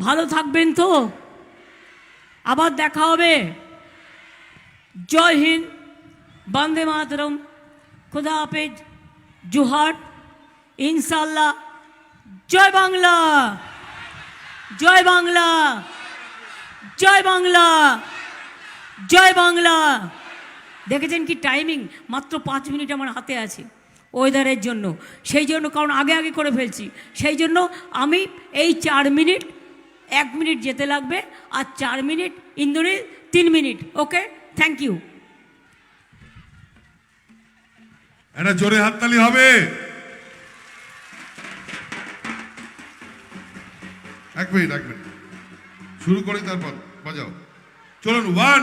ভালো থাকবেন তো? আবার দেখা হবে। জয় হিন্দ, বন্দে মাতরম। খুদা হাফেজ, জুহার। ইনশাল্লাহ জয় বাংলা। জয় বাংলা। জয় বাংলা। জয় বাংলা। দেখেছেন কি টাইমিং মাত্র পাঁচ মিনিট আমার হাতে আছে ওয়েদারের জন্য। সেই জন্য, কারণ আগে আগে করে ফেলছি। সেই জন্য আমি এই চার মিনিট এক মিনিট যেতে লাগবে আর চার মিনিট ইন্দোরে তিন মিনিট, ওকে? থ্যাংক ইউ একটা জোরে হাততালি হবে। এক মিনিট এক মিনিট। শুরু করি তারপর, বাজাও। চলুন ওয়ান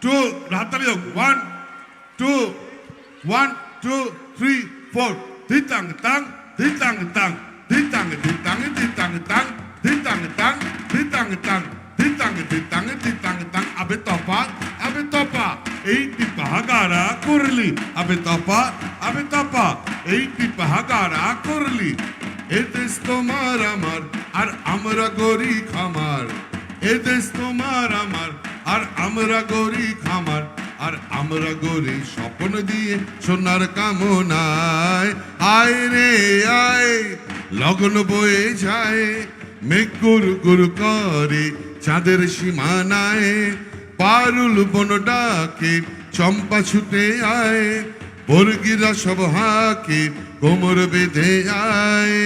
টু হাততালি হোক। One two one two three four ধিতাং তাং ধিতাং তাং। ধিতাং ধিতাং ধিতাং তাং। ধিতাং তাং ধিতাং ধিতাং ধিতাং তাং আবে তপা আবে তপা এইটি পাহাগারা করলি আবে তপা আবে তপা এইটি পাহাগারা করলি এ দেশ তোমার আমার আর আমরা গরি খামার এ দেশ তোমার আমার আর আমরা গরি খামার আর আমরা গরি স্বপ্ন দিয়ে সোনার কামনায় আয় রে আয় লগন বয়ে যায় মেঘ গুরু করে চাঁদের সীমানায়, পারুল বন ডাকে, চম্পা ছুটে আয়, বর্গিরা সব হাকে কোমর বেঁধে আয়।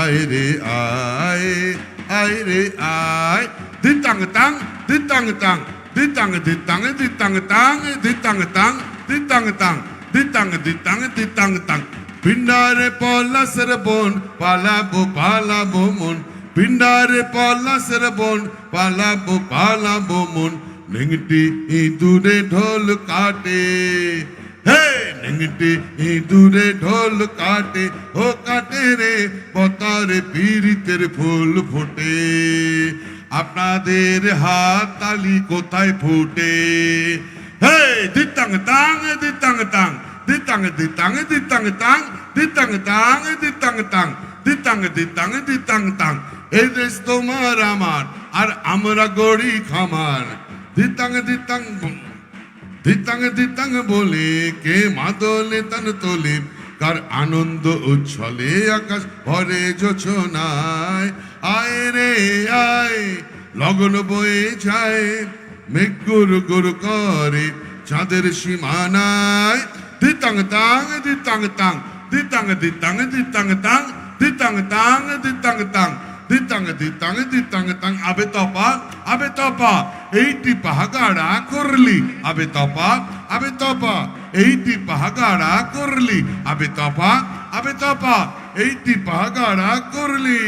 আয় রে আয় আয় রে আয়, দিতাং তাং দিতাং তাং, দিতাং দিতাং দিতাং তাং দিতাং তাং দিতাং তাং, দিতাং দিতাং দিতাং তাং। পিন্ডারে পলাসের বন, পালাবো পালাবো মন পিন্ডারে পলাসের বন পালাবো পালাবো মন নেংটি ইঁদুরে ঢোল কাটে হে নেংটি ইঁদুরে ঢোল কাটে ও কাটে রে পতারে পীড়িতের ফুল ফোটে আপনাদের হাত তালি কোথায় ফুটে হে দিতাং তাং দিতাং তাং দিতাং দিতাং দিতাং তাং দিতাং তাং দিতাং তাং দিতাং দিতাং দিতাং, তাং। এই দেশ তোমার আমার, আর আমরা গড়ি খামার দিতাং দিতাং। দিতাং দিতাং বলে কে মাদলে তান তোলে? কার আনন্দ উচ্ছলে আকাশ ভরে যোছনায়। আয় রে, আয়, লগন বয়ে যায়, মেঘ গুরু গুরু করে চাঁদের সীমানায়। দিতাং, তাং দিতাং তাং, দিতাং দিতাং দিতাং, তাং দিতাং তাং দিতাং তাং দিতাং দিতাং দিতাং তাং আবে তপা আবে তপা এইটি পাহাগাড়া করলি আবে তপা আবে তপা এইটি পাহাগাড়া করলি আবে তপা আবে তপা এইটি পাহাগাড়া করলি